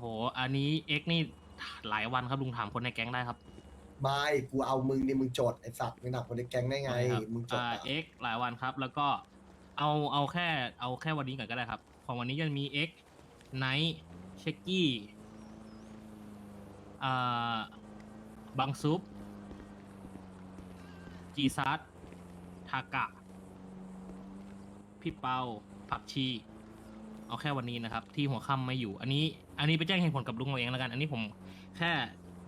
โห อันนี้เอ็กนี่หลายวันครับลุงถามคนในแก๊งได้ครับไม่กูเอามึงนี่มึงจดไอสัตว์มึงหนักคนในแก๊งได้ไงใช่ครับมึงจดอ่าอะเอ็กหลายวันครับ แล้วก็เอาเอาแค่เอาแค่วันนี้ก่อนก็ได้ครับ ของวันนี้จะมีเอ็กไนท์เชกกี้อ่าบังซุปจีซัสทากะ พี่เปาผักชี เอาแค่วันนี้นะครับ ที่หัวค่ำไม่อยู่ อันนี้ อันนี้ไปแจ้งเหตุผลกับลุงเอาเองแล้วกัน อันนี้ผมแค่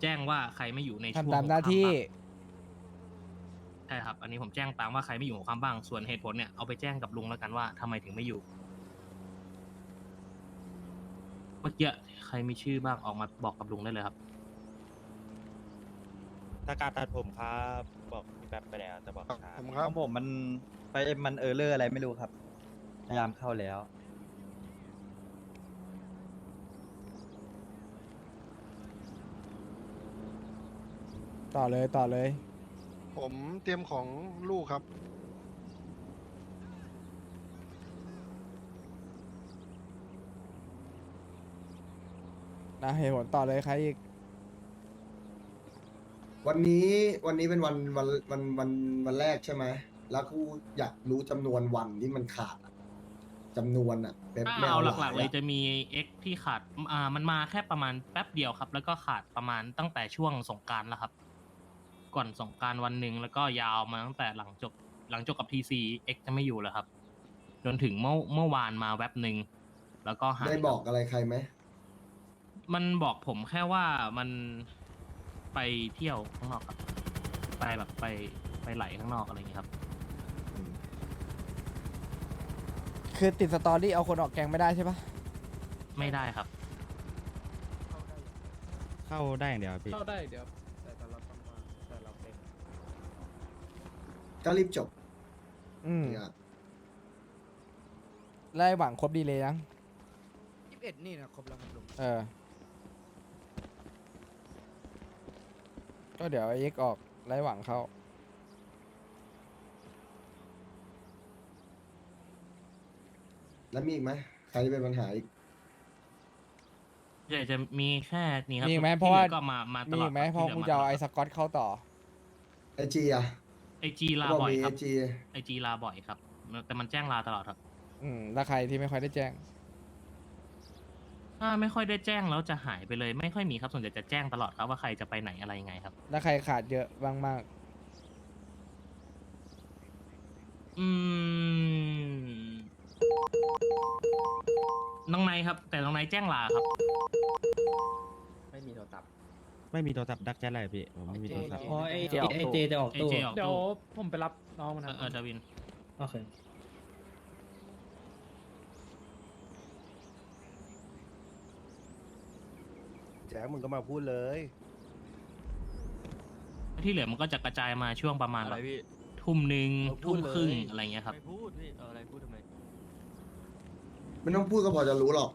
แจ้งว่าใครไม่อยู่ในช่วงทำตามหัวหน้าค่ำที่บ้างใช่ครับ อันนี้ผมแจ้งตามว่าใครไม่อยู่หัวค่ำบ้าง ส่วนเหตุผลเนี่ยเอาไปแจ้งกับลุงแล้วกันว่าทำไมถึงไม่อยู่ เมื่อกี้ใครมีชื่อบ้างออกมาบอกกับลุงได้เลยครับ ถ้าการตัดผมครับบอกพี่แป๊บไปแล้วแต่บอกช้าผมคขรับ องผมมันไปมันเออร์เลอร์อะไรไม่รู้ครับ พยายามเข้าแล้ว ต่อเลยต่อเลย ผมเตรียมของลูกครับ นะเหตุผลต่อเลยใครอีกวันนี้วันนี้เป็นวันวันวันวันวันแรกใช่ไหม แล้วกูอยากรู้จำนวนวันที่มันขาดอะจำนวนอะแบบถ้าไม่เอาหหลักๆเลยอะจะมี X ที่ขาดอ่ามันมาแค่ประมาณแป๊บเดียวครับ แล้วก็ขาดประมาณตั้งแต่ช่วงสงกรารแล้วครับ ก่อนสงกรารวันหนึ่งแล้วก็ยาวมาตั้งแต่หลังจบหลังจบกับ TC X จะไม่อยู่แล้วครับ จนถึงเมื่อเมื่อวานมาแว็บหนึ่งแล้วก็หายได้บอกอะไรใครไหมมันบอกผมแค่ว่ามันไปเที่ยวข้างนอกครับ ไปแบบไปไปไหลข้างนอกอะไรอย่างเงี้ยครับ คือติดสตอรี่เอาคนออกแกงไม่ได้ใช่ปะไม่ได้ครับ เข้าได้อย่างเดียวพี่ เข้าได้เดี๋ยวแต่แต่เราต้องมาแต่เราเป็น ก็รีบจบอืมเนี่ยไล่หวังครบดีเลยยังยี่สิบเอ็ดนี่นะครบแล้วครับลุง เออ ก็เดี๋ยวเอ็กออกไล่หวังเข้าแล้วมีอีกไหมใครจะเป็นปัญหาอีกใช่จะมีแค่นี้ครับมีอีกไหมที่เพราะว่าหลือก็มามาตมีลออีดกไหมคบเพราะที่กูหลืจะเอามไอ้ตสลดกอตเข้าต่อไอจีอะ ไอจีลาเขาบอกบ่อยมีคไอรับจีไอจีลาบ่อยครับ แต่มันแจ้งลาตลอดครับ อืมแล้วใครที่ไม่ค่อยได้แจ้ง ถ้าไม่ค่อยได้แจ้งแล้วจะหายไปเลย ไม่ค่อยมีครับส่วนใหญ่จะแจ้งตลอดครับว่าใครจะไปไหนอะไรยังไงครับ แล้วใครขาดเยอะบ้างมาก อืมน้องไนท์ครับ แต่น้องไนท์แจ้งลาครับ ไม่มีโทรศัพท์ ไม่มีโทรศัพท์ดักแชทอะไรพี่ผมไม่มีโทรศัพท์ อ๋อไอเดี๋ยวไอเจจะออกไอตู้เจออก เดี๋ยวตู้ผมไปรับน้องมันเอนะอเออดาวิน โอเค แจ๊คมึงก็มาพูดเลย ที่เหลือมันก็จะกระจายมาช่วงประมาณอะไรแบบพี่ทุ่มหนึ่งเอาพูทุ่ดมเลย ครึ่งอะไรเงี้ยครับ ไม่พูดพี่เอาอะไรพูดทำไม ไม่ต้องพูดก็พอจะรู้หรอก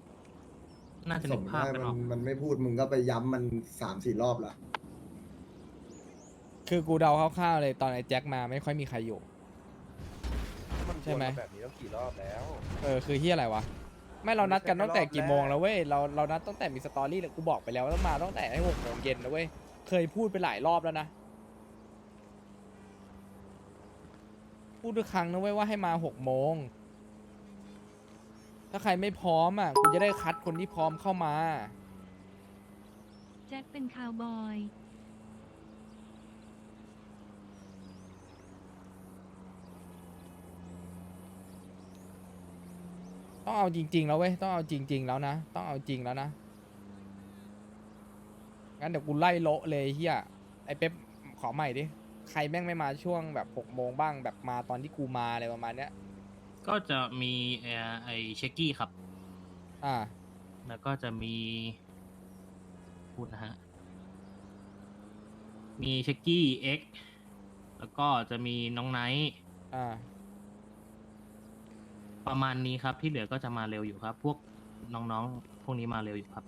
น่าจะสนึมกมติภาพว่ากันมัอนอก มันไม่พูดมึงก็ไปย้ำมันสามสี่รอบละคือกูเดาคร่าวๆเลยตอนไอ้แจ็คมาไม่ค่อยมีใครอยู่ใช่ไหมแบบนี้ต้องกี่รอบแล้ว เออคือเฮียอะไรวะ ไม่เรานัดกันตั้งแต่กี่โมงรอบแรกแล้วเว้ยเราเรานัดตั้งแต่มีสตอรี่เลยกูบอกไปแล้วว่าต้องมาตั้งแต่ให้หกโมงเย็นนะเว้ยเคยพูดไปหลายรอบแล้วนะพูดทุกครั้งนะเว้ยว่าให้มาหกโมง ถ้าใครไม่พร้อมอะกูจะได้คัดคนที่พร้อมเข้ามา แจ็คเป็นคาวบอย ต้องเอาจริง ๆ แล้วเว้ยต้องเอาจริง ๆ แล้วนะต้องเอาจริงแล้วนะงั้นเดี๋ยวกูไล่โละเลยเฮียไอเป๊ปขอใหม่ดิใครแม่งไม่มาช่วงแบบหกโมงบ้างแบบมาตอนที่กูมาอะไรประมาณเนี้ย ก็จะมีเอ่อไอเชกกี้ครับ อ่า แล้วก็จะมีพูดนะฮะ มีเชกกี้เอ็กแล้วก็จะมีน้องไนท์อ่า ประมาณนี้ครับ ที่เหลือก็จะมาเร็วอยู่ครับ พวกน้องๆ พวกนี้มาเร็วอยู่ครับ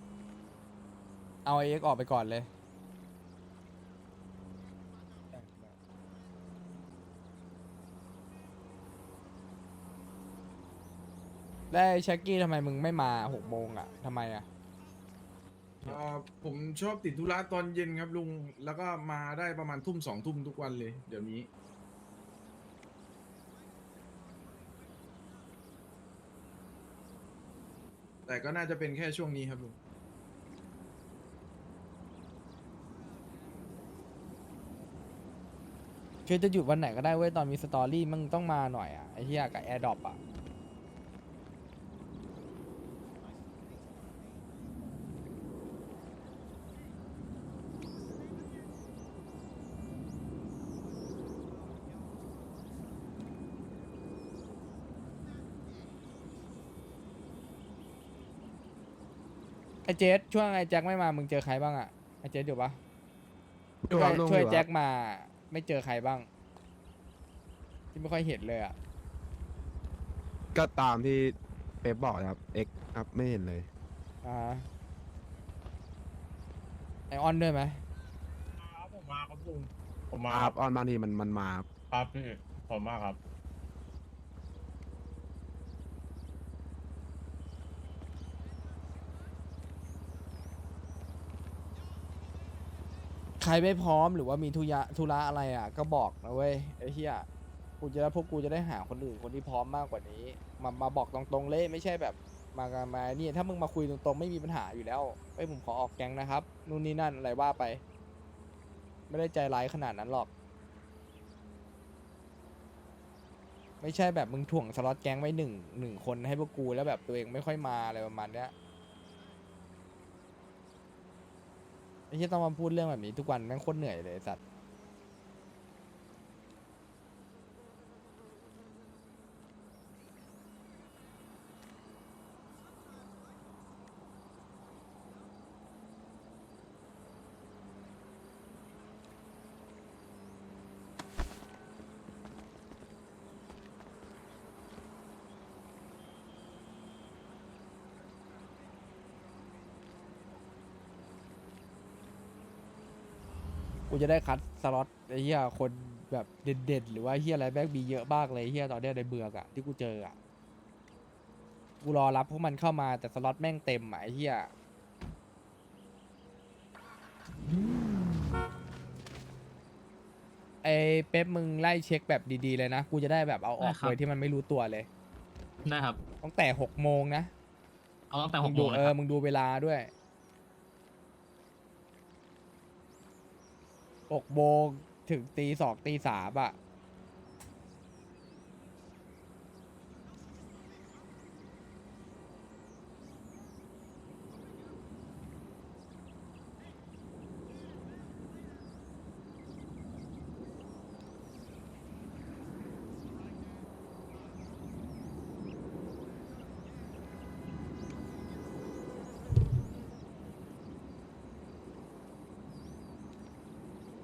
เอาเอ็กออกไปก่อนเลย แล้ว ไอ้แช็กกี้ทำไมมึงไม่มาหกโมงอะทำไมอะอ่าผมชอบติดธุระตอนเย็นครับลุง แล้วก็มาได้ประมาณทุ่มสองทุ่มทุกวันเลย เดี๋ยวนี้ แต่ก็น่าจะเป็นแค่ช่วงนี้ครับลุงคือจะหยุดวันไหนก็ได้เว้ยตอนมีสตอรี่มึงต้องมาหน่อยอะไอ้เหี้ยกับแอร์ดรอปอะ ไอ้ เจสช่วงไอ้แจ็คไม่มามึงเจอใครบ้างอะไอ้เจสอยู่ปะอยู่ช่ควยรับลุงช่วยอยู่ครับแจ็คมา ไม่เจอใครบ้าง ที่ไม่ค่อยเห็นเลยอะก็ตามที่เป๊ปบอกครับ เอ็กครับไม่เห็นเลย อ่าไอออนด้วยไหมครับผมมาครับลุงผมมามาครับออนบางทีมันมันมาครับครับพี่ผมมาครับ รไม่พร้อมหรือว่ามีทุยะธุระอะไรอะ ก็บอกนะเว้ยไอ้เหี้ยกูจะได้พวกกูจะได้หาคนอื่นคนที่พร้อมมากกว่านี้ มามาบอกตรงๆเลยไม่ใช่แบบมากันมาเนี่ยถ้ามึงมาคุยตรงๆไม่มีปัญหาอยู่แล้วไอ้ยผมขอออกแก๊งนะครับนู่นนี่นั่นอะไรว่าไป ไม่ได้ใจร้ายขนาดนั้นหรอก ไม่ใช่แบบมึงถ่วงสล็อตแก๊งไว้หนึ่งหนึ่งคนให้พวกกูแล้วแบบตัวเองไม่ค่อยมาอะไรประมาณเนี้ย ไม่ใช่ต้องมาพูดเรื่องแบบนี้ทุกวันแม่งโคตรเหนื่อยเลยไอ้สัตว์ กูจะได้คัดสล็อตไอ้เหี้ยคนแบบเด่นๆ หรือว่าเหี้ยอะไรแม่งมีเยอะมากเลยเหี้ยตอนเนี้ยในเบือกอะที่กูเจออะกูรอรับพวกมันเข้ามาแต่สล็อตแม่งเต็มอะไอ้เหี้ยไอ้เป๊ปมึงไล่เช็คแบบดีๆเลยนะ กูจะได้แบบเอาออกได้ครับ โดยที่มันไม่รู้ตัวเลย ได้ครับ ตั้งแต่หกโมงนะเอาตั้งแต่หมึกงโมดูงเลยเอคอรับมึงดูเวลาด้วย หกโมงถึงตีสองตีสามอะ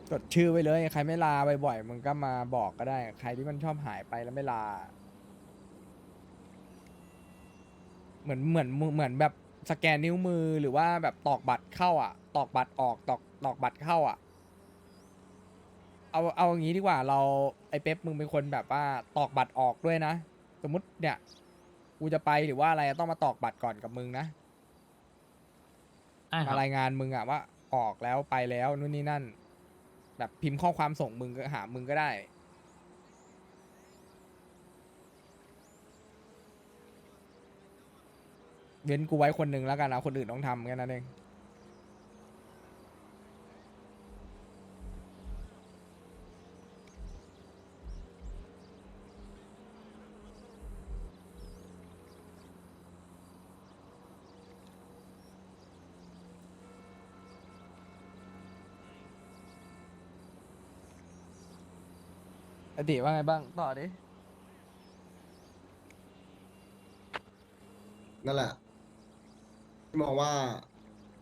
จดชื่อไว้เลยใครไม่ลาบ่อยๆมึงก็มาบอกก็ได้ ใครที่มันชอบหายไปแล้วไม่ลา เหมือนเหมือนเหมือนแบบสแกนนิ้วมือหรือว่าแบบตอกบัตรเข้าอะ ตอกบัตรออกตอกตอกบัตรเข้าอะ เอาเอาอย่างนี้ดีกว่าเราไอ้เป๊ปมึงเป็นคนแบบว่าตอกบัตรออกด้วยนะ สมมติเนี่ยกูจะไปหรือว่าอะไรต้องมาตอกบัตรก่อนกับมึงนะได้คมารับรายงานมึงอะว่าออกแล้วไปแล้วนู่นนี่นั่น แบบพิมพ์ข้อความส่งมึงก็หามึงก็ได้ เว้นกูไว้คนหนึ่งแล้วกันเอาคนอื่นต้องทำแค่นั้นเอง อดีว่าไงบ้าง ต่อดิ นั่นแหละมองว่า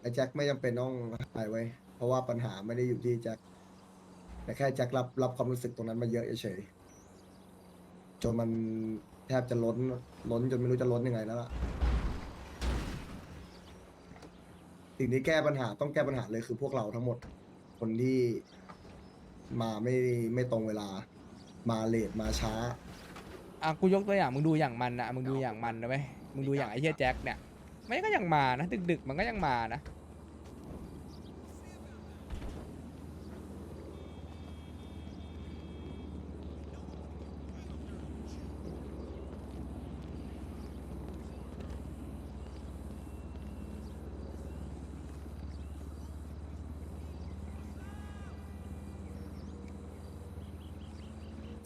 ไอ้แจ็คไม่จำเป็นต้องหายไว้ยเพราะว่าปัญหาไม่ได้อยู่ที่แจ็คแต่แค่แจ็ครับรับความรู้สึกตรงนั้นมาเยอะเฉยๆจนมันแทบจะล้นล้นจนไม่รู้จะล้นยังไงแล้วล่ะสิ่งที่แก้ปัญหาต้องแก้ปัญหาเลยคือพวกเราทั้งหมด คนที่มาไม่ไม่ตรงเวลา มาเลทมาช้า อะกูยกตัวอย่างมึงดูอย่างมันนะมึงดูอย่างมันนะเว้ยมึงดูอย่างไอ้เฮียแจ็คเนี่ยมันก็ยังมานะดึก ๆ มันก็ยังมานะ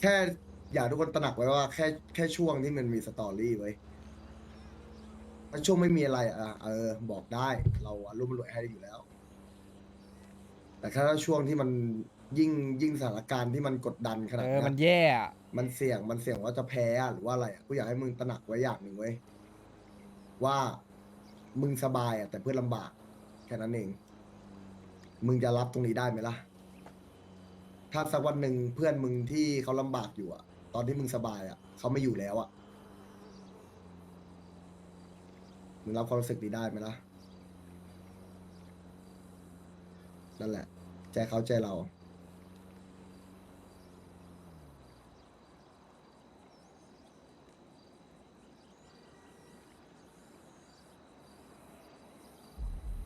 แค่อยากให้ทุกคนตระหนักไว้ว่าแค่แค่ช่วงที่มันมีสตอรี่ไว้ยถ้าช่วงไม่มีอะไรอะเออ บอกได้ เราอรุ่มรวยให้อยู่แล้ว แต่ถ้าช่วงที่มันยิ่งยิ่งสถานการณ์ที่มันกดดันขนาดเออเนี้ยมันแย่อะมันเสี่ยงมันเสี่ยงว่าจะแพ้อะหรือว่าอะไรอะกูอยากให้มึงตระหนักไว้อย่างหนึ่งไว้ยว่ามึงสบายอะแต่เพื่อนลำบาก แค่นั้นเอง มึงจะรับตรงนี้ได้ไหมล่ะ ถ้าสักวันหนึ่งเพื่อนมึงที่เขาลำบากอยู่อะตอนที่มึงสบายอะเขาไม่อยู่แล้วอะมึงรับความรู้สึกนี้ได้ไหมล่ะ นั่นแหละ ใจเขาใจเรา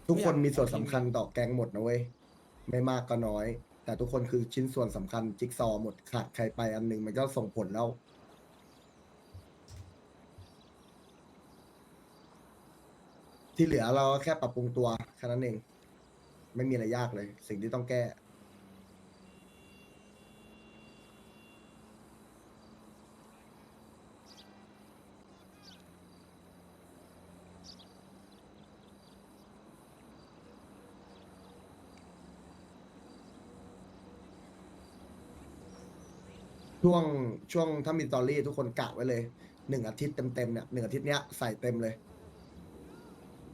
ทุกคนมีส่วนสำคัญต่อแก๊งหมดนะเว้ย ไม่มากก็น้อย แต่ทุกคนคือชิ้นส่วนสำคัญจิ๊กซอว์หมดขาดใครไปอันหนึ่งมันก็ส่งผลแล้ว ที่เหลือเราก็แค่ปรับปรุงตัวแค่นั้นเอง ไม่มีอะไรยากเลย สิ่งที่ต้องแก้ ช่วงช่วงถ้ามีตอรี่ทุกคนกะไว้เลยหนึ่งอาทิตย์เต็มๆเนี่ยหนึ่งอาทิตย์เนี้ยใส่เต็มเลย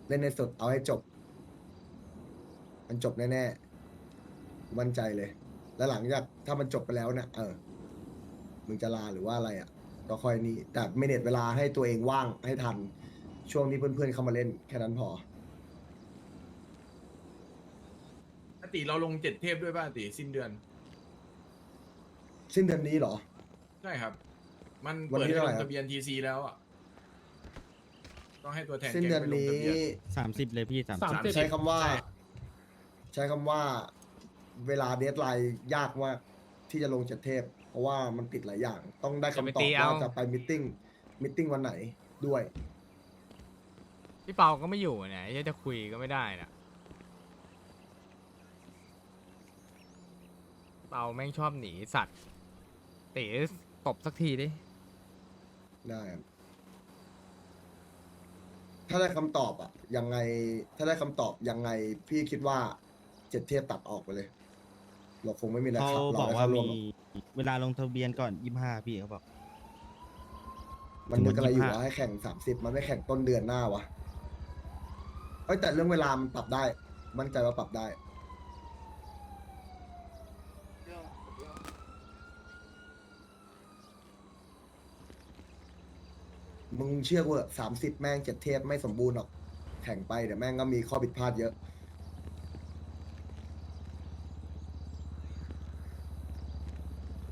เล่นในสุดเอาให้จบ มันจบแน่ๆมั่นใจเลย แล้วหลังจากถ้ามันจบไปแล้วเนี่ยเออมึงจะลาหรือว่าอะไรอะก็ค่อยนี่แต่ไม่เน็ตเวลาให้ตัวเองว่างให้ทัน ช่วงที่เพื่อนๆเข้ามาเล่นแค่นั้นพออติเราลงเจ็ดเทพด้วยป่ะอติสิ้นเดือน สิ้นเดือนนี้เหรอ ใช่ครับ มันวันเปิดที่ให้เท่าลไหร่งครับ ทะเบียนทีซีแล้วอะ ต้องให้ตัวแทนสิ้นแก๊งเดือนไปลงนี้ ทะเบียน สามสิบเลยพี่สามสามสิบ ใช้คำว่า ใช่ ใช้คำว่าเวลาเดทไลน์ยากมากที่จะลงเจ็ดเทพ เพราะว่ามันติดหลายอย่าง ต้องได้คำตอบว่าจะไปมิทติ้งมิทติ้งวันไหนด้วย พี่เปาก็ไม่อยู่เนี่ยยังจะคุยก็ไม่ได้นะเปาแม่งชอบหนีสัตว์ ตีตบสักทีดิ ได้ครับถ้าได้คำตอบอะยังไง ถ้าได้คำตอบยังไง พี่คิดว่าเจ็ดเทพตัดออกไปเลย เราคงไม่มีอะไรเขาขับบเราอกได้ว่าเข้าร่วมีมหรอกเวลาลงทะเบียนก่อนยี่ห้าพี่เขาบอก มันนึกอะไรอยู่25วะให้แข่งสามสิบมันไม่แข่งต้นเดือนหน้าวะเอ้ยแต่เรื่องเวลามันปรับได้ มั่นใจว่าปรับได้ มึงเชื่อกูสามสิบแม่งเจ็ดเทพไม่สมบูรณ์หรอกแข่งไปเดี๋ยวแม่งก็มีข้อผิดพลาดเยอะ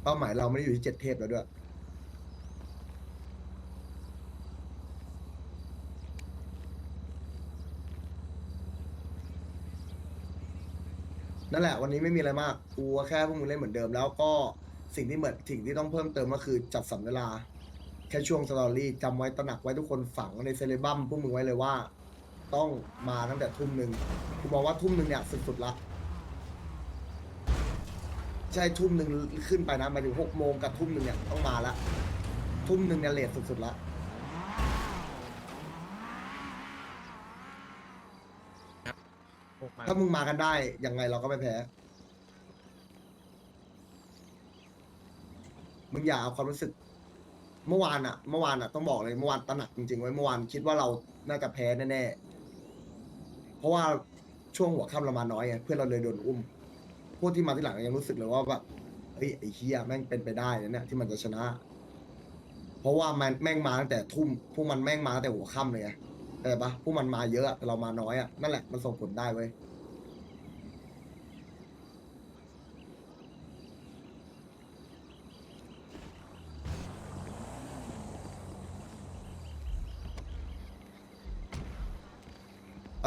เป้าหมายเราไม่ได้อยู่ที่เจ็ดเทพแล้วด้วย นั่นแหละวันนี้ไม่มีอะไรมากกูแค่พวกมึงเล่นเหมือนเดิม แล้วก็สิ่งที่เหมือนสิ่งที่ต้องเพิ่มเติมก็คือจัดสรรเวลา แค่ช่วงสตอรี่จำไว้ตระหนักไว้ทุกคนฝังในเซเลบัมพวกมึงไว้เลยว่า ต้องมาตั้งแต่ทุ่มหนึ่งกูมองว่าทุ่มหนึ่งเนี่ยสุดๆละใช่ทุ่มหนึ่งขึ้นไปนะหมายถึงหกโมงกับทุ่มหนึ่งเนี่ยต้องมาละทุ่มหนึ่งเนี่ยเลทสุดๆละถ้ามึงมากันได้ยังไงเราก็ไม่แพ้ มึงอย่าเอาความรู้สึก เมื่อวานอะเมื่อวานอะต้องบอกเลยเมื่อวานตระหนักจริงๆไว้เมื่อวานคิดว่าเราน่าจะแพ้แน่ๆเพราะว่าช่วงหัวค่ำเรามาน้อยไงเพื่อนเราเลยโดนอุ้มพวกที่มาที่หลังยังรู้สึกเลยว่าแบบเฮ้ยไอ้เฮียแม่งเป็นไปได้นะเนี่ยที่มันจะชนะ เพราะว่ามันแม่งมาตั้งแต่ทุ่มพวกมันแม่งมาตั้งแต่หัวค่ำเลยไงแต่ปะพวกมันมาเยอะอะแต่เรามาน้อยอะนั่นแหละมันส่งผลได้เว้ย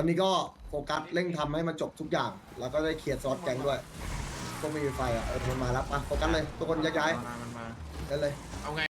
ตอนนี้ก็โฟกัสเร่งทำให้มันจบทุกอย่าง แล้วก็ได้เคลียร์ซอสแกงด้วยพวกไม่มีไฟอะเออมันมาแล้วไปโฟกัสเลย ทุกคนย้ายมามันมาๆได้เลย เอาไง